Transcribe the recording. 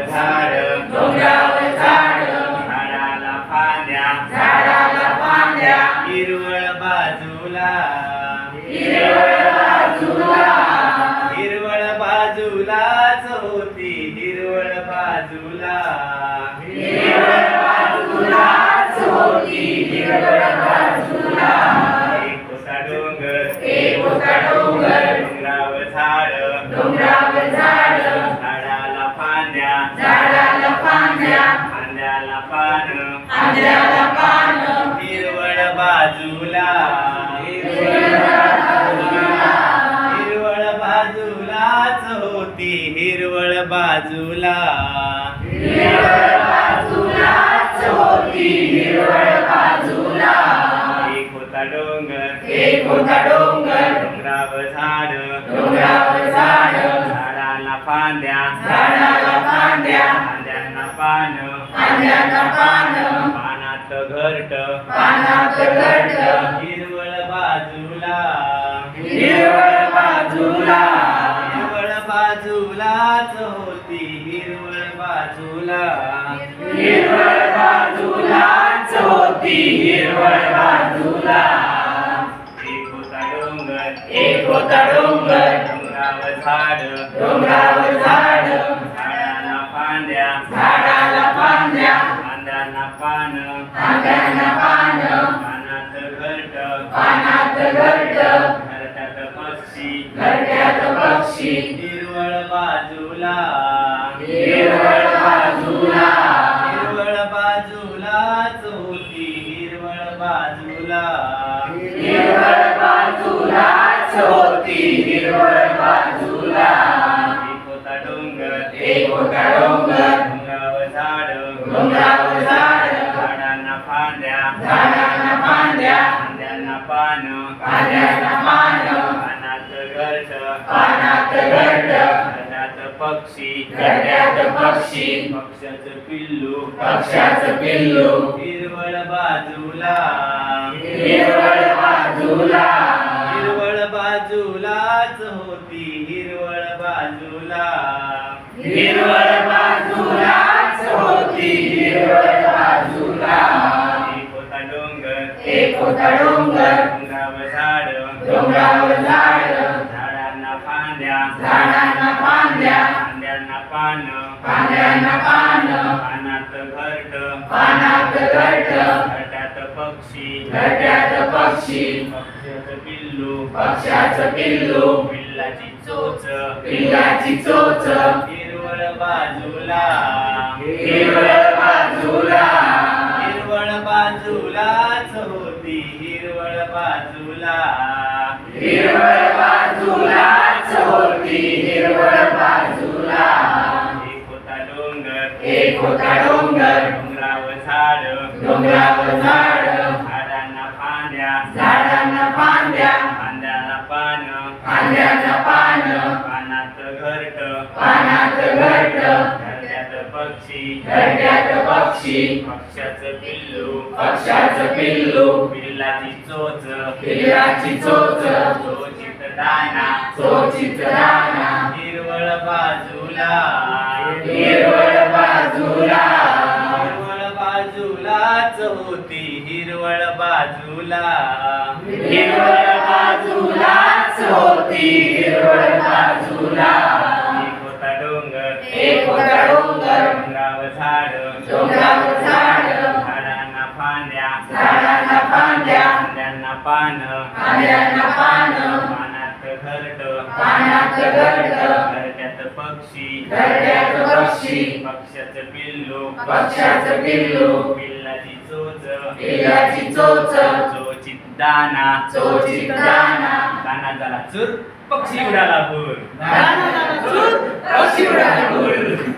झाड डोंगरावर झाड झाडाला फांद्या झाडाला हिरवळ बाजूला हिरवळ बाजूला. हिरवळ बाजूलाच होती हिरवळ. बाजूला हिरवळ बाजूलाच होती हिरवळ. हिरवळ बाजूला. हिरवळ बाजूलाच होती हिरवळ बाजूला. एक होता डोंगर एक होता डोंगर. डोंगरावर झाड. डोंगरावर झाड. झाडाला फांद्या. झाडाला फांद्या. फांद्यांना पान. फांद्यांना पान पानात घरट. पानात घरट. हिरवळ बाजूला. हिरवळ बाजूला. हिरवळ बाजूलाच होती. हिरवळ बाजूला. हिरवळ बाजूलाच होती. हिरवळ बाजूला. एक होता डोंगर. एक होता डोंगर. डोंगरावर झाड. डोंगरावर झाड. झाडाला फांद्या पान. पान. पानात घरट पानात घरट घरट्यात पक्षी. घरट्यात पक्षी. हिरवळ बाजूला. हिरवळ बाजूला. हिरवळ बाजूलाच होती हिरवळ बाजूला. हिरवळ बाजूलाच होती हिरवळ बाजूला. एक होता डोंगर. एक होता डोंगर. डोंगरावर झाड. डोंगरावर पान फांद्यांना पान पानात घरट पानात घरट घरात पक्षी घरट्यात पक्षी पक्ष्याचं पिल्लू पक्षाचं पिल्लू हिरवळ बाजूला हिरवळ बाजूला. हिरवळ बाजूलाच होती हिरवळ बाजूला. हिरवळ बाजूलाच होती हिरवळ बाजूला एक होता डोंगर एक होता डोंगर डोंगरावर झाड. डोंगरावर झाड झाडांना फांद्या. झाडांना फांद्या. फांद्यांना पान. फांद्यांना पान. पानात घरट. पानात घरट. घरट्यात पक्षी. घरट्यात पक्षी. पक्ष्याचं पिल्लू. पक्षाचं पिल्लू. पिल्लाची चोच. पिल्लाची चोच. हिरवळ बाजूला. हिरवळ हिरवळ बाजूला. हिरवळ बाजूलाच होती हिरवळ बाजूला. एक होता डोंगर. एक होता डोंगर. डोंगरावर झाड. डोंगरावर झाड. झाडांना फांद्या. झाडांना फांद्या. फांद्याला पान. फांद्याला पान. पानात घरट. पानात घरट. पक्षी. घरट्यात पक्षी. पक्ष्याचं पिल्लू. पक्षाचं पिल्लू. पिल्लाची चोच. पिल्लाची चोच. चोचित दाना. चोचीत दाना. हिरवळ बाजूला. हिरवळ बाजूला. हिरवळ बाजूलाच होती हिरवळ बाजूला. हिरवळ बाजूलाच होती हिरवळ बाजूला. पान. फांद्यांना पान. पानात घरट पानात घरट घरट्यात पक्षी. घरट्यात पक्षी. पक्ष्याचं पिल्लू. पक्षाचं पिल्लू. पिल्लाची चोच. पिल्लाची चोच. चोचित दाना. चोचीत दाना. दाना झाला चूर. पक्षी उडाला भूर. दाना चूर. पक्षी उडाला दूर